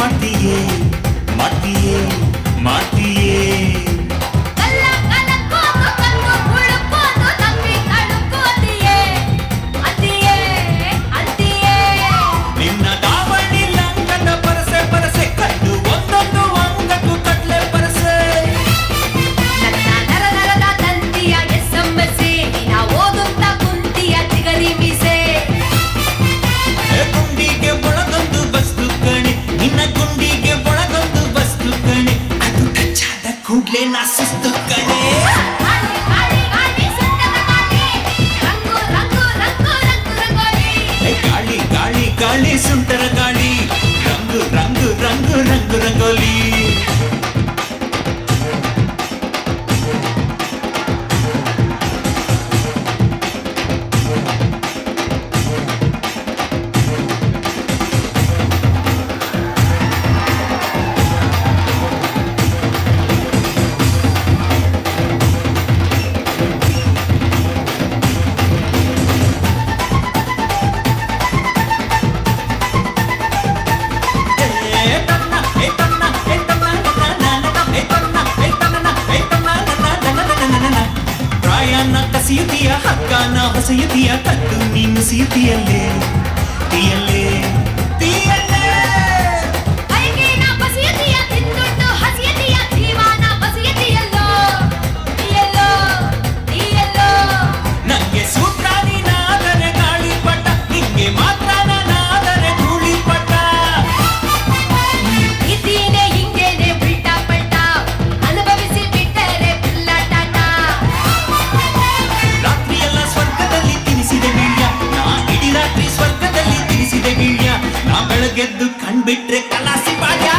மாட்டியே மாட்டியே மாட்டியே. es. ಅನ್ನ ಕಸಿಯುತ್ತೀಯ ಹಕ್ಕ ನಾ ಹೊಸೆಯುತ್ತೀಯ ಕದ್ದು ನೀನು ಸಿಯುತ್ತಿಯಲ್ಲೇ ತಿಯಲ್ಲೇ கண்பிற்று கலாசி பாஜா